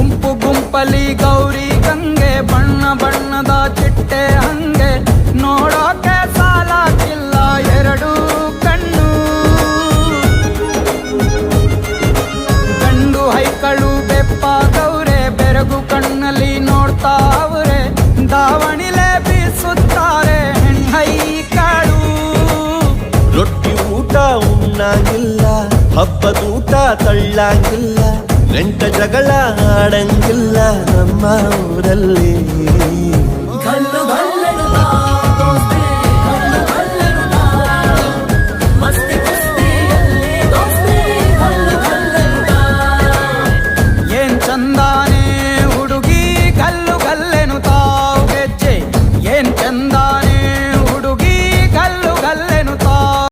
ರೂಪಲಿ ಗೌರಿ ಗಂಗೆ, ಬಣ್ಣ ಬಣ್ಣದ ಚಿಟ್ಟೆ ಹಂಗೆ. ನೋಡೋಕೆ ಸಾಲಾಗಿಲ್ಲ ಎರಡು ಕಣ್ಣು. ಗಂಡು ಹೈಕಳು ಗೌರೆ, ಬೆರಗು ಕಣ್ಣಲ್ಲಿ ನೋಡ್ತಾ ಅವರೇ. ದಾವಣಿಲೆ ಬೀಸುತ್ತಾರೆ ಹೈಕಳು ರೊಟ್ಟಿ ಊಟ ಉಣ್ಣಾಗಿಲ್ಲ ಹಬ್ಬದೂಟ ತಳ್ಳಂಗಿಲ್ಲ. ಗಂಟ ಜಗಳ ಆಡಂಗಿಲ್ಲ ನಮ್ಮ ಊರಲ್ಲಿ ಗಲ್ಲು ಗಲ್ಲೆನುತ